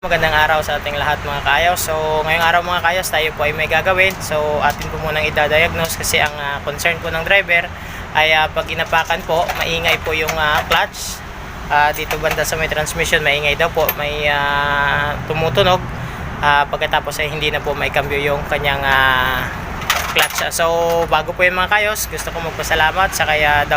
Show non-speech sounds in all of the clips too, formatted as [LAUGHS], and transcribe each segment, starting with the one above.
Magandang araw sa ating lahat mga kayos. So ngayong araw mga kayos tayo po ay may gagawin. So atin po munang idadiagnose kasi ang ah, concern po ng driver ay ah, pag inapakan po, maingay po yung ah, clutch. Ah, dito banda sa may transmission, maingay daw po, may ah, tumutunog. Ah, pagkatapos ay hindi na po may cambio yung kanyang ah, clutch. So bago po yung mga kayos, gusto ko magpasalamat sa kaya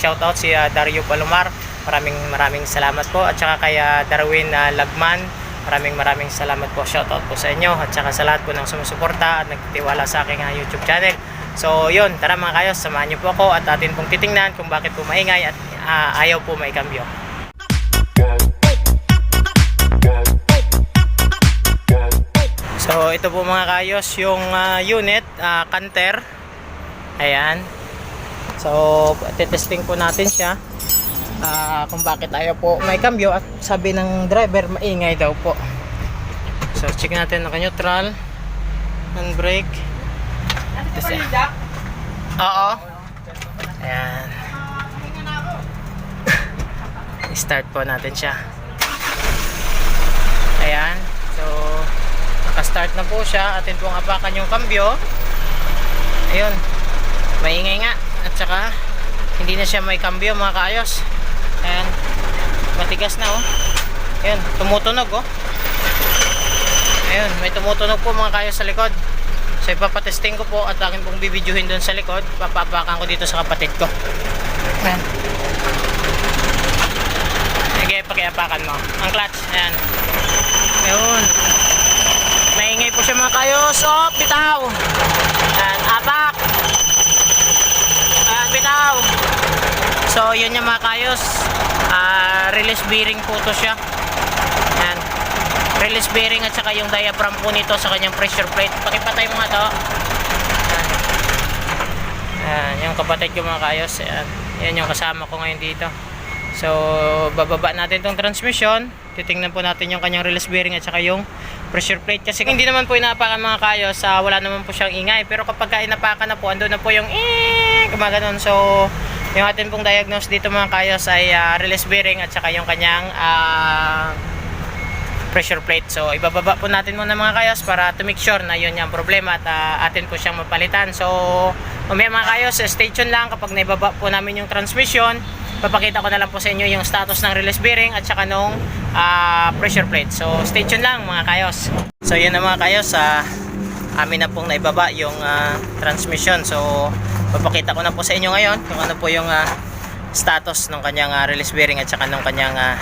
shout out si ah, Dario Palomar. Maraming maraming salamat po at saka kaya Darwin ah, Lagman. Maraming maraming salamat po. Shout out po sa inyo at saka sa lahat po ng sumusuporta at nagtitiwala sa aking ah, YouTube channel. So yun, tara mga kayos, samahan niyo po ako at atin pong titingnan kung bakit po maingay at ah, ayaw po may cambio. So ito po mga kayos yung ah, unit, ah, canter. Ayan. So testing po natin siya. Ah, kung bakit ayaw po may cambio at sabi ng driver maingay daw po. So check natin naka-neutral, handbrake. Tapos, Oo. Ayan. [LAUGHS] Start po natin siya. Ayan. So, naka-start na po siya. Atin pong apakan yung cambio. Ayun. Maingay nga. At saka, hindi na siya may cambio mga kaayos. Ayan. Matigas na oh. Ayun. Tumutunog oh. Ayun. May tumutunog po mga kaayos sa likod. So, ipapatesting ko po at akin pong bibidyohin doon sa likod. Papapakan ko dito sa kapatid ko. Ayan. Sige, pakiapakan mo. Ang clutch. Ayan. Ayun. Maingay po siya mga kayos. Oh, bitaw. Ayan, apak. Ayan, bitaw. So, yun yung mga kayos. Release bearing po to siya. Ayan. Release bearing at saka yung diaphragm po nito sa kanyang pressure plate. Pakipatay mo nga to. Ayan. Ayan, yung kapatid ko mga kayos. Ayan. Yan yung kasama ko ngayon dito. So, bababa natin tong transmission. Titingnan po natin yung kanyang release bearing at saka yung pressure plate. Kasi hindi naman po inaapakan mga kayo sa wala naman po siyang ingay. Pero kapag ka inapakan na po, ando na po yung eh, kumaganon. So, yung atin pong diagnose dito mga kayos ay ah, release bearing at saka yung kanyang ah, pressure plate. So, ibababa po natin muna mga kayos para to make sure na yun yung problema at ah, atin po siyang mapalitan. So, umaya mga kayos, stay tuned lang kapag naibaba po namin yung transmission. Papakita ko na lang po sa inyo yung status ng release bearing at saka nung ah, pressure plate. So, stay tuned lang mga kayos. So, yun na mga kayos. ah, amin na pong naibaba yung ah, transmission. So, papakita ko na po sa inyo ngayon kung ano po yung ah, status ng kanyang ah, release bearing at saka nung kanyang ah,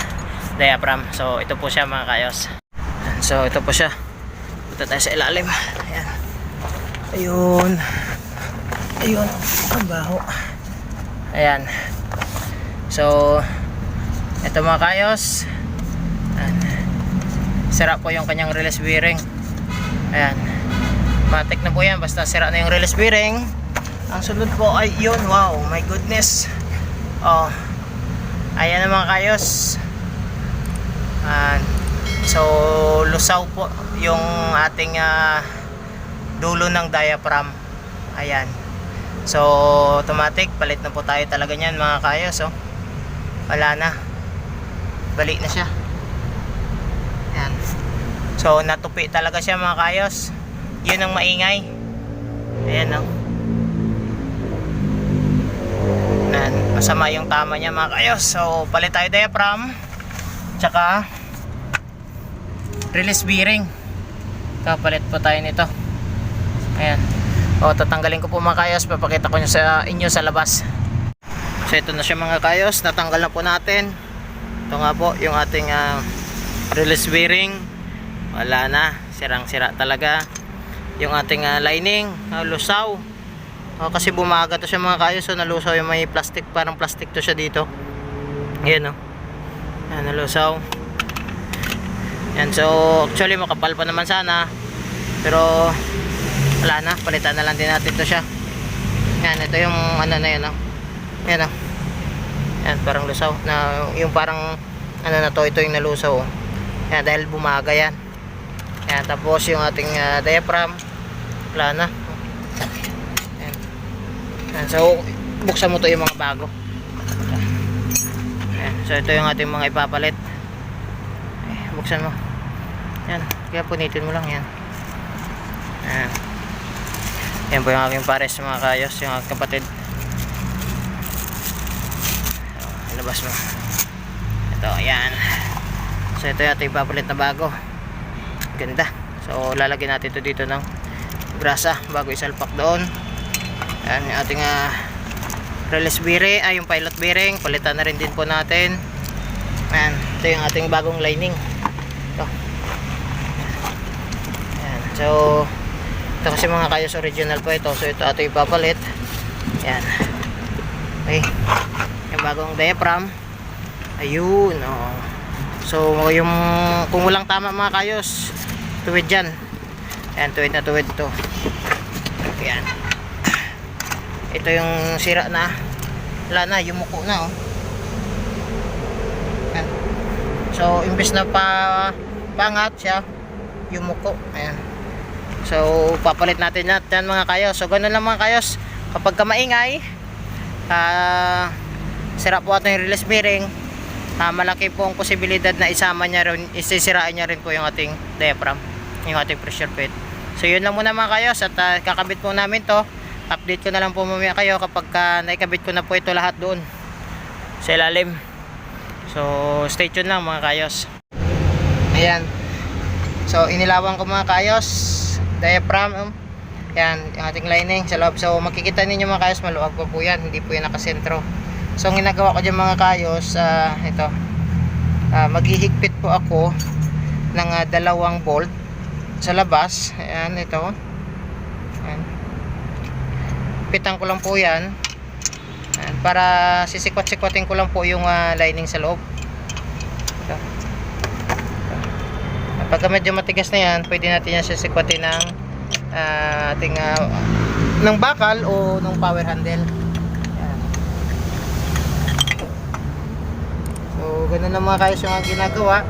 diaphragm. So, ito po siya mga kayos. So, ito po siya. Punta tayo sa ilalim. Ayan. Ayun. Ayun. Ang baho. Ayan. So, ito mga kayos. Ayan. Sira po yung kanyang release bearing. Ayan. Matik na po yan. Basta sira na yung release bearing. Ang sunod po ay yun. Wow. My goodness. Oh. Ayan na mga kayos. Ayan. So, lusaw po yung ating ah, dulo ng diaphragm. Ayan. So, automatic, palit na po tayo talaga niyan mga kayos. Oh. Wala na. Balik na siya. Ayan. So, natupi talaga siya mga kayos. Yun ang maingay. Ayan oh. Ayan. Masama yung tama niya mga kayos. So, palit tayo diaphragm. Tsaka, release bearing. Kapalit po tayo nito. Ayan. O, tatanggalin ko po mga kayos. Papakita ko nyo sa inyo sa labas. So, ito na siya mga kayos. Natanggal na po natin. Ito nga po, yung ating ah, release bearing. Wala na. Sirang-sira talaga. Yung ating ah, lining. ah, lusaw. O, kasi bumaga to siya mga kayos. So, nalusaw yung may plastic. Parang plastic to siya dito. Ayan o. Ayan, nalusaw. Yan, so actually makapal pa naman sana. Pero wala na, palitan na lang din natin to siya. Yan, ito yung ano na yan, oh. Yan, oh. Yan, parang lusaw. Na, yung parang ano na to, ito yung nalusaw, oh. Yan, dahil bumaga yan. Yan, tapos yung ating ah, diaphragm, wala na. Yan. Yan, so buksan mo to yung mga bago. Yan, so ito yung ating mga ipapalit. Eh, buksan mo. Yan. Kaya punitin mo lang yan. Yan. Yan po yung aking pares mga kayos, yung aking kapatid. So, ilabas mo. Ito, yan. So, ito yung ating papalit na bago. Ganda. So, lalagyan natin ito dito ng grasa bago isalpak doon. Yan, yung ating ah, release bearing, ay yung pilot bearing. Palitan na rin din po natin. Yan, ito yung ating bagong lining. Ito. Yan, so, ito kasi mga kayos original po ito. So, ito ato ipapalit. Yan. Okay. Yung bagong diaphragm. Ayun, oh. So, yung kung walang tama mga kayos, tuwid dyan. Yan, tuwid na tuwid to. Yan. Ito yung sira na. Wala na, yumuko na, oh. Yan. So, imbes na pa pangat siya, yumuko. Ayan. So, papalit natin yan, mga kayos. So, ganun lang mga kayos. Kapag ka maingay, ah, sira po ato yung release bearing, ah, malaki po ang posibilidad na isama niya rin, isisirain niya rin po yung ating diaphragm, yung ating pressure plate. So, yun lang muna mga kayos at ah, kakabit po namin to. Update ko na lang po mamaya kayo kapag ka naikabit ko na po ito lahat doon sa ilalim. So, stay tuned lang mga kayos. Ayan. So, inilawan ko mga kayos. Diaphragm. um, Yan, yung ating lining sa loob. So, makikita ninyo mga kayos, maluwag pa po yan. Hindi po yan nakasentro. So, ang ginagawa ko dyan mga kayos, ah, ito. Ah, maghihigpit po ako ng ah, dalawang bolt sa labas. Ayan, ito. Ayan. Pitan ko lang po yan. Ayan, para sisikwat-sikwatin ko lang po yung ah, lining sa loob. Ito. Pagka medyo matigas na yan, pwede natin yan sisikwatin ng ah, ating ah, ng bakal o ng power handle. Yan. So, ganun na mga kayos yung ginagawa.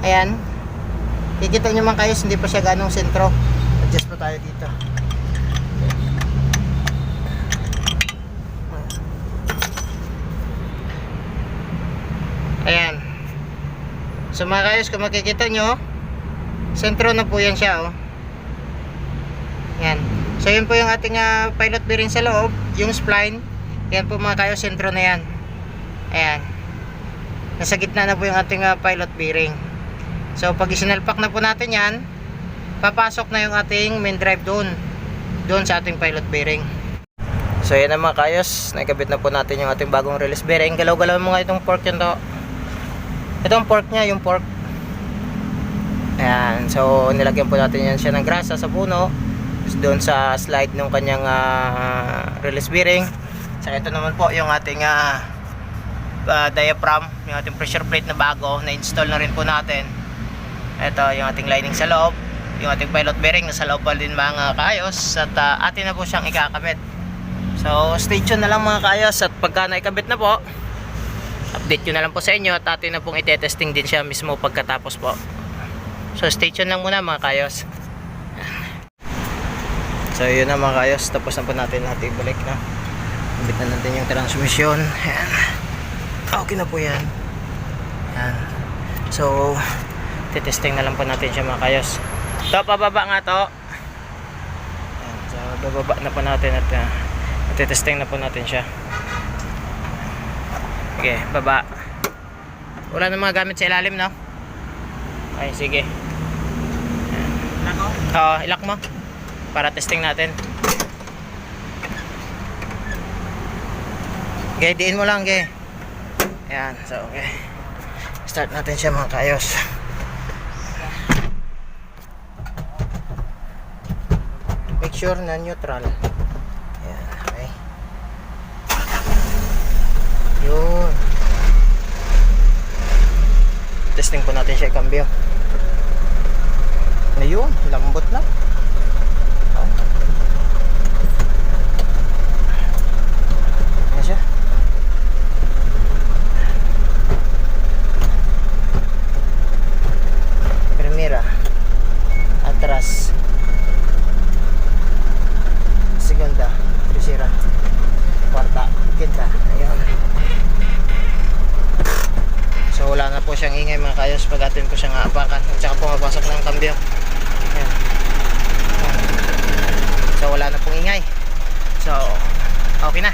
Ayan. Kikita nyo mga kayos, hindi pa siya ganong sentro. Adjust pa tayo dito. Ayan. So mga kayos, kung makikita nyo, sentro na po yan siya, oh. Yan. So yun po yung ating ah, pilot bearing sa loob, yung spline. Yan po mga kayos, sentro na yan. Ayan. Nasa gitna na po yung ating ah, pilot bearing. So pag isinalpak na po natin yan, papasok na yung ating main drive doon. Doon sa ating pilot bearing. So yan na mga kayos, nakabit na po natin yung ating bagong release bearing. Galaw-galaw mo nga itong fork yun to. Ito ang pork niya, yung pork. Ayan, so nilagyan po natin yan siya ng grasa sa puno. Tapos doon sa slide ng kanyang ah, release bearing. So ito naman po yung ating ah, ah, diaphragm, yung ating pressure plate na bago, na-install na rin po natin. Ito yung ating lining sa loob, yung ating pilot bearing nasa loob pa din mga kaayos at ah, atin na po siyang ikakabit. So stay tuned na lang mga kaayos at pagka naikabit na po, update ko na lang po sa inyo at atin na pong itetesting din siya mismo pagkatapos po. So stay tuned lang muna mga kayos. So yun na mga kayos. Tapos na po natin lahat ibalik na ibit na natin yung transmission. Yan okay na po yan. Yan so titesting na lang po natin siya mga kayos. To pababa nga to. Yan, so bababa na po natin at uh, titesting na po natin siya Sige, baba. Wala na mga gamit sa ilalim, no? Okay, sige. Ilak Oo, ilak mo. Para testing natin. Okay, diin mo lang, okay. Ayan, so okay. Start natin siya mga kayos. Make sure na neutral. Ayan, okay. Yun. Testing po natin siya i-cambio. Ayun, lambot na. Oh. Ayan siya. Primera. Atras. Segunda. Tercera. Kwarta. Quinta. Ayun. So wala na po siyang ingay mga kayos pag atin ko siyang aapakan at saka na Ayan. So wala na pong ingay. So okay na.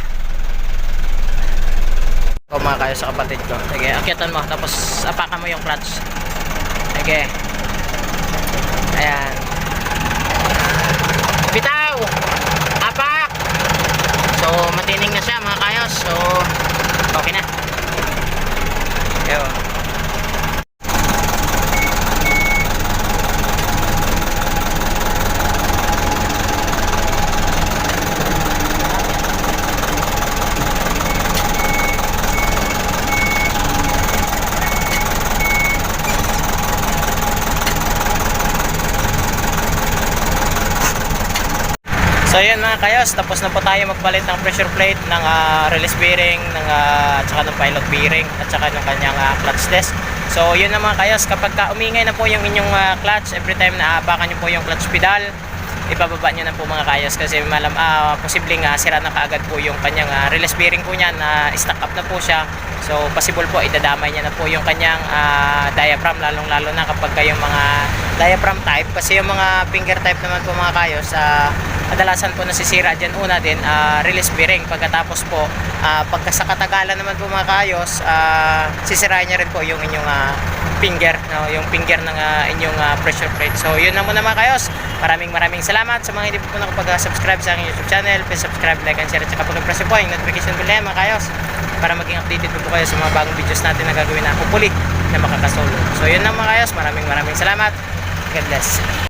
Ako mga kayo sa kapatid ko. Sige, akyatan mo. Tapos apakan mo yung clutch. Sige. Ayan. Bitaw! So yun mga kayos, tapos na po tayo magpalit ng pressure plate ng ah, release bearing, ng ah, at saka ng pilot bearing, at saka ng kanyang ah, clutch test. So yun na mga kayos, kapag ka umingay na po yung inyong ah, clutch, every time na aapakan nyo po yung clutch pedal, ibababa nyo na po mga kayos kasi malam, ah, posibleng ah, sira na kaagad po yung kanyang ah, release bearing po niyan, na stack up na po siya. So possible po idadamay niya na po yung kanyang ah, diaphragm lalong lalo na kapag kayong mga diaphragm type kasi yung mga finger type naman po mga kayos sa kadalasan po nasisira dyan. Una din ah, release bearing. Pagkatapos po ah, pagka sa katagalan naman po mga kayos ah, sisirain niya rin po yung inyong ah, finger no? yung finger ng ah, inyong ah, pressure plate. So yun na muna mga kayos maraming maraming salamat sa mga hindi po po nakapag-subscribe sa aking youtube channel. Please subscribe, like and share at saka pag-press po yung notification bell na mga kayos para maging updated po po kayo sa mga bagong videos natin na gagawin na hopefully na makakasolo. So yun lang mga kayos maraming maraming salamat. God bless